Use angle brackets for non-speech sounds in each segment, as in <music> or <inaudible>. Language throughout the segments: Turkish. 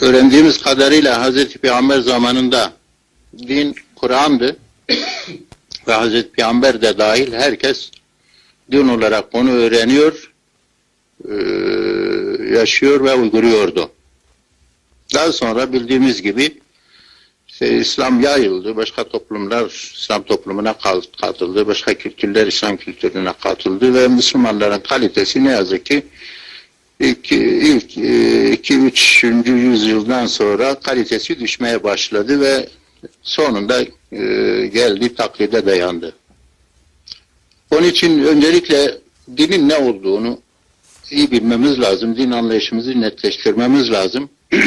öğrendiğimiz kadarıyla Hz. Peygamber zamanında din Kur'an'dı ve Hz. Peygamber de dahil herkes din olarak onu öğreniyor, eee, yaşıyor ve uyguluyordu. Daha sonra bildiğimiz gibi işte İslam yayıldı, başka toplumlar İslam toplumuna katıldı, başka kültürler İslam kültürüne katıldı ve Müslümanların kalitesi ne yazık ki ilk, ilk e, iki, üçüncü yüzyıldan sonra kalitesi düşmeye başladı ve sonunda e, geldi taklide dayandı. Onun için öncelikle dinin ne olduğunu iyi bilmemiz lazım. Din anlayışımızı netleştirmemiz lazım. <clears throat>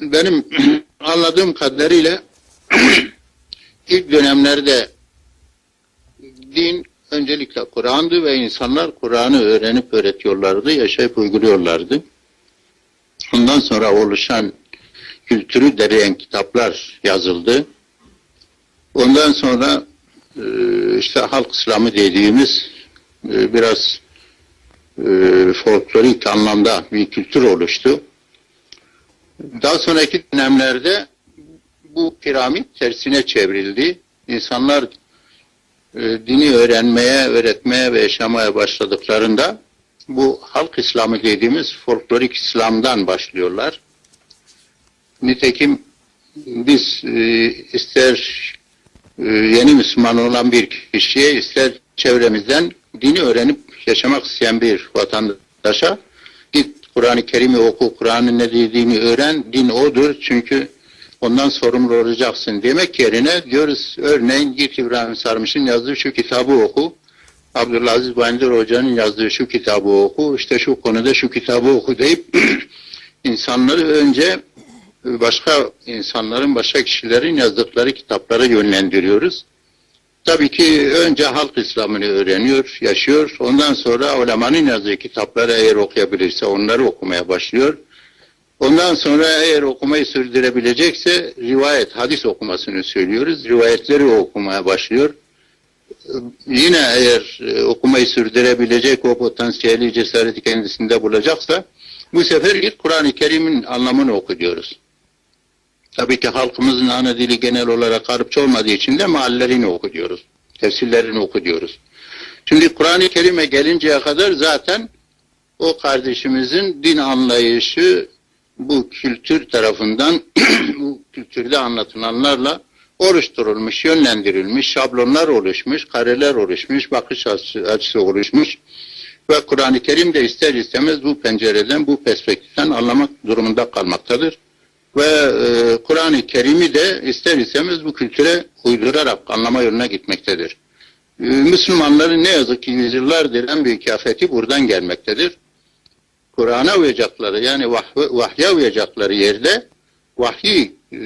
Benim <clears throat> anladığım kadarıyla <clears throat> ilk dönemlerde din öncelikle Kur'an'dı ve insanlar Kur'an'ı öğrenip öğretiyorlardı, yaşayıp uyguluyorlardı. Ondan sonra oluşan kültürü dereyen kitaplar yazıldı. Ondan sonra e, işte halk İslamı dediğimiz e, biraz e, folklorik anlamda bir kültür oluştu. Daha sonraki dönemlerde bu piramit tersine çevrildi. İnsanlar e, dini öğrenmeye, öğretmeye ve yaşamaya başladıklarında bu halk İslamı dediğimiz folklorik İslam'dan başlıyorlar. Nitekim biz e, ister e, yeni Müslüman olan bir kişiye ister çevremizden dini öğrenip yaşamak isteyen bir vatandaşa git Kur'an-ı Kerim'i oku, Kur'an'ın ne dediğini öğren, din odur çünkü ondan sorumlu olacaksın demek yerine diyoruz örneğin git İbrahim Sarmış'ın yazdığı şu kitabı oku, Abdülaziz Bayındır Hoca'nın yazdığı şu kitabı oku, işte şu konuda şu kitabı oku deyip <clears throat> insanları önce başka insanların, başka kişilerin yazdıkları kitaplara yönlendiriyoruz. Tabii ki önce halk İslam'ını öğreniyor, yaşıyor. Ondan sonra ulemanın yazdığı kitapları eğer okuyabilirse onları okumaya başlıyor. Ondan sonra eğer okumayı sürdürebilecekse rivayet, hadis okumasını söylüyoruz. Rivayetleri okumaya başlıyor. Yine eğer e, okumayı sürdürebilecek o potansiyeli cesareti kendisinde bulacaksa bu sefer ilk Kur'an-ı Kerim'in anlamını oku diyoruz. Tabii ki halkımızın ana dili genel olarak Arapça olmadığı için de meallerini oku diyoruz. Tefsirlerini oku diyoruz. Şimdi Kur'an-ı Kerim'e gelinceye kadar zaten o kardeşimizin din anlayışı bu kültür tarafından <clears throat> bu kültürde anlatılanlarla oluşturulmuş, yönlendirilmiş, şablonlar oluşmuş, kareler oluşmuş, bakış açısı, açısı oluşmuş ve Kur'an-ı Kerim de ister istemez bu pencereden, bu perspektiften anlamak durumunda kalmaktadır. Ve e, Kur'an-ı Kerim'i de ister istemez bu kültüre uydurarak anlama yoluna gitmektedir. E, Müslümanların ne yazık ki yüzyıllardır en büyük afeti buradan gelmektedir. Kur'an'a uyacakları yani vah, vahye uyacakları yerde vahyi, e,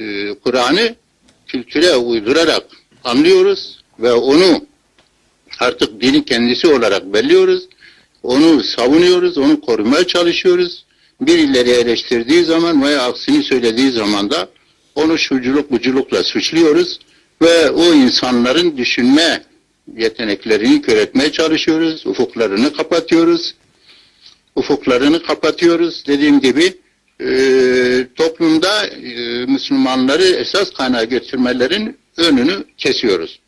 Kur'an'ı kültüre uydurarak anlıyoruz ve onu artık dini kendisi olarak belliyoruz. Onu savunuyoruz, onu korumaya çalışıyoruz. Birileri eleştirdiği zaman veya aksini söylediği zaman da onu şuculuk buculukla suçluyoruz ve o insanların düşünme yeteneklerini köretmeye çalışıyoruz, ufuklarını kapatıyoruz. Ufuklarını kapatıyoruz. Dediğim gibi e, toplumda e, Müslümanları esas kaynağa götürmelerin önünü kesiyoruz.